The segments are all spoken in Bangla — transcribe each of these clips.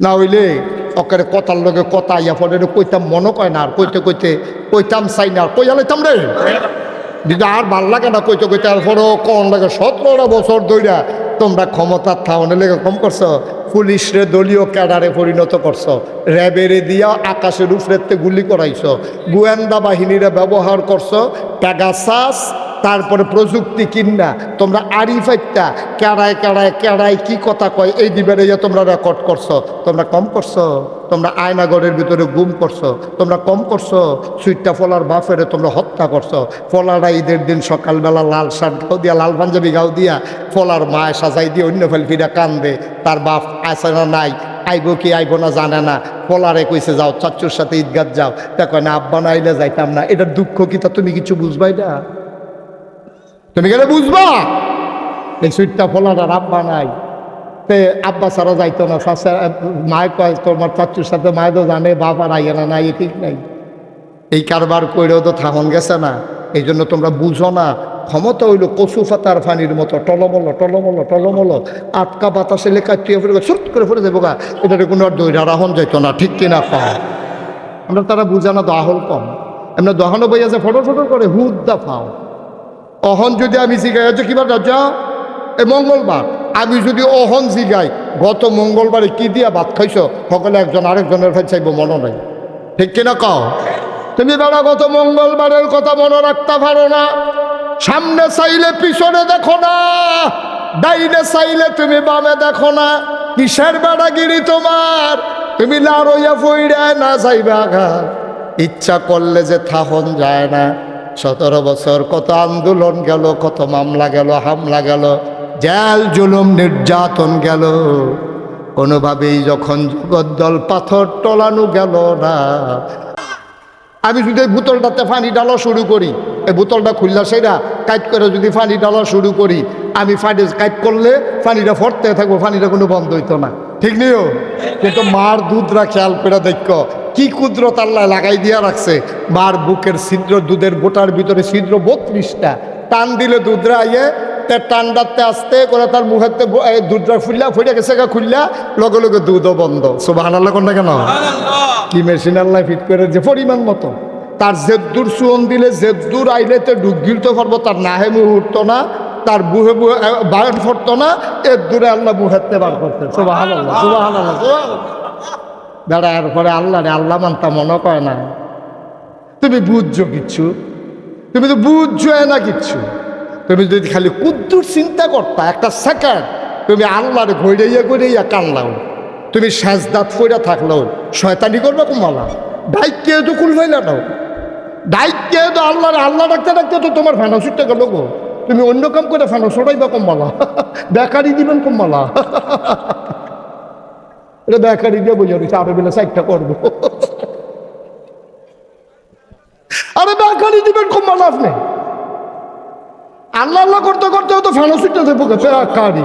না হইলে অকারে কথার লগে কথা ইয়া রে কইতাম মনে কয় না আর কইতে কইতে কইতাম চাই না আর কইয়া লাইতাম রে। দিদা আর ভালো লাগে না কইতে কইতে আর পরেও কোন লাগে সতেরোটা বছর ধইরা তোমরা ক্ষমতার থাওনে লেগে কম করছ, পুলিশরে দলীয় ক্যাডারে পরিণত করছ, র্যাবেরে দিয়া আকাশের উপরেতে গুলি করাইছো, গোয়েন্দা বাহিনীরে ব্যবহার করছ প্যাগাসাস তারপরে প্রযুক্তি কিনা তোমরা আরিফাইটা কেড়ায় কেড়ায় কেড়ায় কি কথা কয়, এই দিবের ইয়ে তোমরা রেকর্ড করছ, তোমরা কম করছ, তোমরা আয়নাগরের ভিতরে গুম করছ, তোমরা কম করছ, সুইটটা ফলার বাফেরে তোমরা হত্যা করছ, ফলারা ঈদের দিন সকালবেলা লাল শার্ট গাও দিয়া, লাল পাঞ্জাবি গাও দিয়া, ফলার মায় সাজাই দিয়ে অন্য ফেলফিরা কান্দে, তার বাপ আছে না নাই, আইব কি আইব না জানে না, ফলারে কইছে যাও চাচ্চুর সাথে ঈদগাত যাও, দেখো না আব্বা না আইলে যাইতাম না, এটার দুঃখ কি তা তুমি কিছু বুঝবাই না? তুমি গেলে বুঝবা? এই সুইটটা ফলাটার আব্বা নাই। তে আব্বা ছাড়া যাইতো না চাচা মায় কয়, তোমার চাচুর সাথে মায় তো জানে, বাবা আইয়ে না নাই ঠিক নাই। এই কারবার কইরেও তো থামন গেছে না। এই জন্য তোমরা বুঝো না, ক্ষমতা হইল কচু ফাতার ফানির মতো, টলমল টলমল টলমল। আটকা বাতাসে লেখা তুই ফেলে, ছুট করে ফেলে দেবো গা। এটার কোনো আর দৈরা রাহন যাইতো না, ঠিক কিনা পাও আমরা তারা বুঝানো দহল কম। এমনি দহনো বইয়া যে ফটো ফটো করে হুদ্দা ফাও অহন যদি আমি জিগাই আছো কিবার রাজা এ মঙ্গলবার। আমি যদি অহন জিগাই, গত মঙ্গলবারে কি দিয়া ভাত খাইছ? সকলে একজন আরেকজনের কাছে চাইব, মনে নাই। ঠিক কিনা কও? তুমি বেড়া গত মঙ্গলবারের কথা মনে রাখতে পারো না। সামনে চাইলে পিছনে দেখো না। ডাইনে চাইলে তুমি বামে দেখো না। কিসের বেড়াগিরি তোমার? তুমি লাড়ইয়া ফইড়ায় না যাইবা ঘা ইচ্ছা করলে যে থাহন যায় না। সতেরো বছর, কত আন্দোলন গেল, কত মামলা গেল, হামলা গেল, জেল, জুলুম, নির্যাতন গেল। কোনোভাবেই যখন জগদ্দল পাথর টলানো গেল না। আমি যদি এই বোতলটাতে পানি ডালা শুরু করি। এই বোতলটা খুললা সেটা কাইট করে যদি পানি ডালা শুরু করি, আমি পানি কাইট করলে পানিটা ফরতে থাকব পানিটা কোনো বন্ধ হইতো না। ঠিক নিও কিন্তু মার দুধরা খেয়াল করে দেখো কি কুদরত আল্লাহ লাগাই দিয়া রাখছে? মার বুকের ছিদ্র দুধের বোটার ভিতরে ছিদ্র বত্রিশটা। টান দিলে দুধরা আইয়ে তে টান্ডাতে আসতে করে তার মুখেতে দুধরা ফুললা ফুলে গেছে গা খুললা লগে লগে দুধও বন্ধ। সুবাহ আল্লাহ কোনটা কেন? কি মেশিন আল্লাহ ফিট করে যে পরিমাণ মতো তার জেদ্দুর সুয়ন দিলে জেদ্দুর আইলে তো ডুব গিলতে পারব তার নাহে মুহূর্ত না তার বুহে বুহে বার ফরতো না এর দূরে আল্লাহ বুহেতে বার করতে সুবাহ আল্লাহ সুবাহ আল্লাহ দাঁড়া পরে আল্লাহ রে আল্লাহ মানতা মনে করে না। তুমি বুঝছ কিচ্ছু? তুমি তো বুঝছ না কিচ্ছু? তুমি যদি খালি কুদ্দুর চিন্তা করতা, একটা সেকেন্ড তুমি আল্লাহরে ঘইরাইয়া ঘইরাইয়া কানলাও। তুমি সাজদাত ফইরা থাকলেও। শয়তানি করবে কুমালা। ডাইকে তো কুলফাইলা নাও ডাইকে তো আল্লাহ আল্লাহ ডাকতে ডাকতে তো তোমার ফেনা ছুটতে গেল গো। তুমি অন্য কাম করে ফেনা সরাইবা কম্মালা বেকারি দিবেন কম্মালা এটা বেকারি দিয়ে বোঝা রয়েছে আরও বেলা সাইডটা করব। আরে বেকারি দিবেন কম্মালা আপনি আল্লাহ আল্লাহ করতে করতে তো ফেনা ছুটতে দেবো বেকারি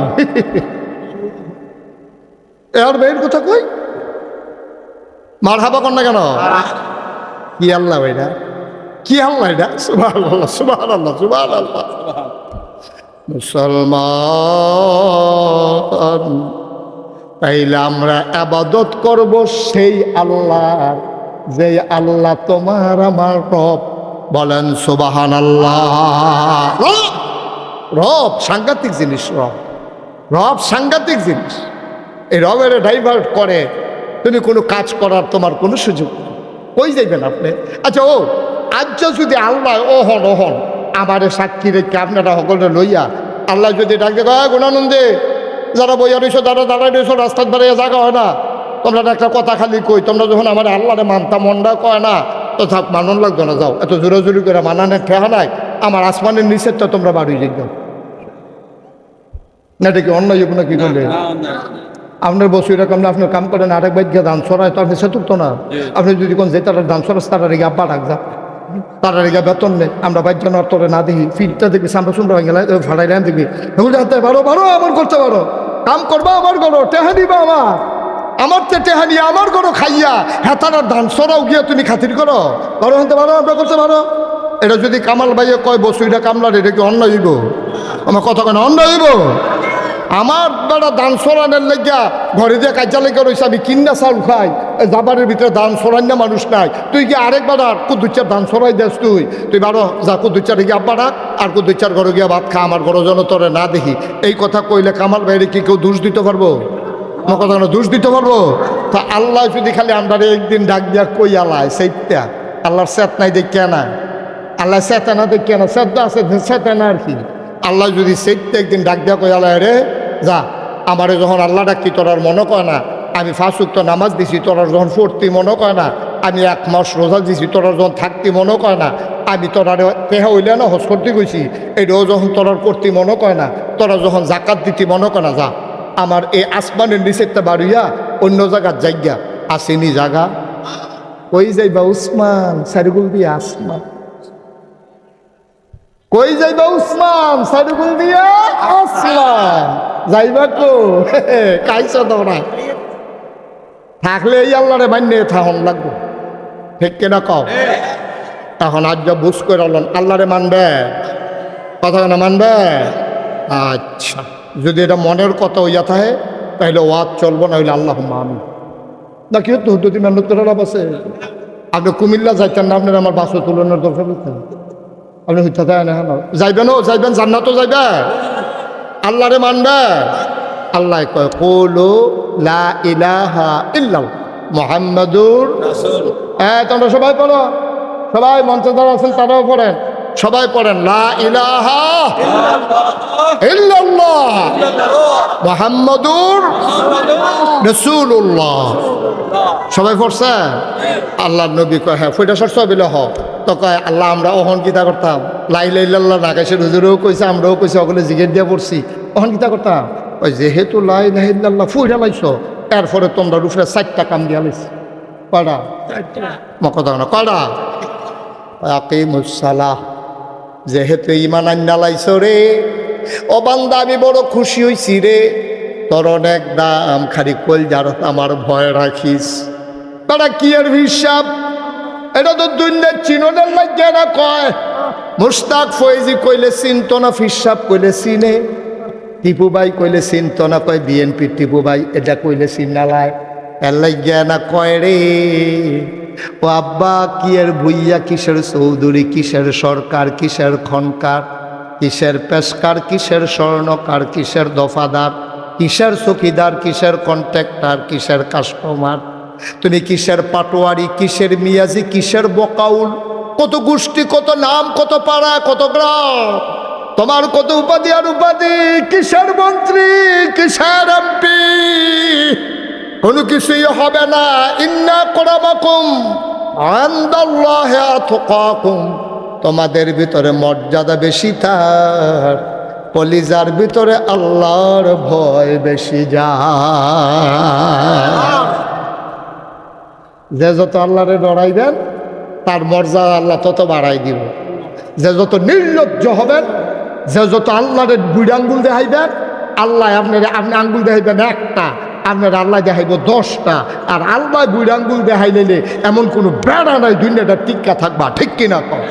এর বের কথা কই? মার হাবা কর না কেন? কি আল্লাহ এটা? কি আল্লাহ এটা? সুবাহ আল্লাহ সুবাহ আল্লাহ সুবাহ আল্লাহ মুসলমান তাইলে আমরা আবাদত করব সেই আল্লাহ যে আল্লাহ তোমার আমার রব। বলেন সুবাহান আল্লাহ রব সাংঘাতিক জিনিস, রব। রব সাংঘাতিক জিনিস। এই রবের ডাইভার্ট করে তুমি কোনো কাজ করার তোমার কোনো সুযোগ কই যাইবেন আপনি? আচ্ছা ও আজ যদি আল্লাহ ওহন ওহন আমারে সাক্ষী রেখে আপনারা সকলে লইয়া আল্লাহ যদি ডাক গুণানন্দে যারা বইয়া রয়েছো যারা দাঁড়াই রয়েছো রাস্তার ধারে জায়গা হয় না। তোমরা একটা কথা খালি কই তোমরা যখন আমার আল্লাহরে মানতা মনটা কয় না তো থাক মানন লাগতো না যাও। এত জোরে জোরে করে মানানের ঠেহা নাই আমার আসমানের নিচের তো তোমরা বাড়ি যাই না এটা কি অন্য ইয়ে না কি করলে আপনার বসু এরকম না আপনার কাম করেন আরেক বাইক গিয়ে ধান ছড়ায় তো আপনি সেতুক তো না। আপনি যদি কোন যে তারা ধান ছড়াস তারা রেগে আব্বা ডাক যা তারা রেগে বেতন নেই। আমরা বাইক যেন তোরে না দেখি ফিল্ডটা দেখবি সামরা সুন্দর হয়ে গেলে ভাড়াই রান দেখবি। এগুলো জানতে পারো পারো আমার করতে পারো। কাম করবা, আমার করো টেহা দিবা আমার। আমার তো টেহা আমার করো খাইয়া হ্যাঁ ধান ছড়াও গিয়ে তুমি খাতির করো। পারো হতে পারো, আমরা করতে পারো। এটা যদি কামাল ভাইয়ে কয়, বসু, এটা কামলার, এটা কি অন্য হইব? আমার কথা কেন অন্য হইব? আমার বেড়া দান সরানের লেগা ঘরে দিয়ে কাজা লেগে রয়েছে আমি কিন্না চাউল খাই। জাবারের ভিতরে দান সরান না মানুষ নাই। তুই কি আরেক বেড়ার কুদুচ্চার দান সরাই দেস তুই? তুই বারো, যা কুদুচ্চার গিয়ে আব্বা ডাক আর কুদুচ্চার ঘরে গিয়ে ভাত খা, আমার ঘর যেন তোরে না দেখি। এই কথা কইলে কামাল বাইরে কি কেউ দোষ দিতে পারব? আমার কথা না দোষ দিতে পারব? তা আল্লাহ যদি খালি আমরা একদিন ডাক দিয়া কই আলায় সেইটা। আল্লাহর সেত নাই দেখিয়া না। আল্লাহ চেতনা দেখিয়া না শ্রদ্ধা আছে চেতনা আর কি। আল্লাহ যদি সেইটা একদিন ডাক দিয়া কই আলায় রে, যা, আমারে যখন আল্লাহ ডাকি তোর আর মনে কয় না আমি ফাঁসুক্ত নামাজ দিছি, তোর যখন পড়তি মনে কয় না, আমি এক মাস রোজা দিছি, তোর যখন থাকতি মনে কয় না, আমি তোরা পেহা হইলে না হস করতে গেছি। এটাও যখন তোরার করতে মনে কয় না, তোরা যখন জাকাত দিতি মনে কয় না, যা। আমার এই আসমানের নিচেরটা বাড়িয়া অন্য জায়গার জায়গা আসেনি জায়গা কই যাইবা উসমান? সারিগুল দিয়ে আসমান। কই যাইবা উসমান? সারিগুল দিয়া আসমান। যাইবা কো? কাইছ তোমরা? থাকলে এই আল্লাহরে মান্য থাহন লাগবো। ঠিক কিনা কও? এখন আজ বুঝ করে আল্লাহ আল্লাহরে মানবে। কথা না মানবে? আচ্ছা যদি এটা মনের কথা হইয়া থাকে তাহলে ওয়াদ চলবো না হইলে আল্লাহ আমি না কি হতো যদি মেহনত করে লাভ আছে। আপনি কুমিল্লা যাইতেন না আপনার আমার বাসও তুলনার দরকার হইতেন আপনি হইতে দেয় না যাইবেন ও যাইবেন জান্নাতও যাইবে। আল্লাহরে মানবে। আল্লাহ কয় কোলো লা ইলাহা ইল্লাল মোহাম্মদুর হ্যাঁ তোমরা সবাই পড়ো। সবাই মঞ্চে যারা আছেন তারাও পড়েন। সবাই পড়েন লা ইলাহা ইল্লাল্লাহ। মোহাম্মদুর রসুল্লাহ সবাই পড়ছে? আল্লাহ নবী কয় হ্যাঁ ফুইটা সরস বিল হ। তো কয় আল্লাহ আমরা ওহন কিতা করতাম। লাই লাইল্লাহ নাকাশের হুজুরেও কইছে আমরাও কইছে ওগুলো জিগের দিয়ে পড়ছি। ওহন কিতা করতাম? ওই যেহেতু লাই লাইল্লাহ ফুইটা লাইছ এরপরে তোমরা রুফে চারটা কাম দিয়া লাইছি। কয়টা মকদা না কয়টা আকিমুসালাহ যেহেতু ইমান আন্না লাইছ রে ও বান্দা আমি বড় খুশি হইছি রে তোর অনেক দাম খালি কল যার আমার ভয় রাখিস। তারা কি এর হিসাব? এটা তো দুনিয়ার চিনোদের লাগে না কয় মুস্তাক ফয়েজি কইলে চিনত না ফিসাব কইলে চিনে। টিপু ভাই কইলে চিনত না কয় বিএনপি টিপু ভাই, এটা কইলে চিনালায় এর লাগিয়া না কয় রে, ও আব্বা, কি এর ভুইয়া, কিসের চৌধুরী, কিসের সরকার, কিসের খনকার, কিসের পেশকার, কিসের স্বর্ণকার, কিসের দফাদার, কিসের চকিদার, কিসের কন্ট্রাক্টর, কিসের কাস্টমার, তুমি কিসের পাটোয়ারি, কিসের মিয়াজি, কিসের বকাউল, কত গোষ্ঠী, কত নাম, কত পাড়া, কত গ্রাম। তোমার কত উপাধি আর উপাধি? কিসের মন্ত্রী? কিসের এমপি? কোনো কিছুই হবে না। ইন্না করামাকুম তোমাদের ভিতরে মর্যাদা বেশি তার, কলিজার ভিতরে আল্লাহর ভয় বেশি যা যে যত আল্লাহরে ডরাইবেন, তার মর্যাদা আল্লাহ তত বাড়াই দিব। যে যত নির্লজ্জ হবেন যে যত আল্লাহরে বুড়ি আঙ্গুল দেখাইবেন আল্লাহ আপনার আপনি আঙ্গুল দেখাইবেন একটা, আপনার আল্লাহ দেখাইব দশটা। আর আল্লাহ বুড়ি আঙ্গুল দেখাইলে এমন কোনো বেড়া নাই, দুনিয়াটা টিক্কা থাকবা, ঠিক কিনা কম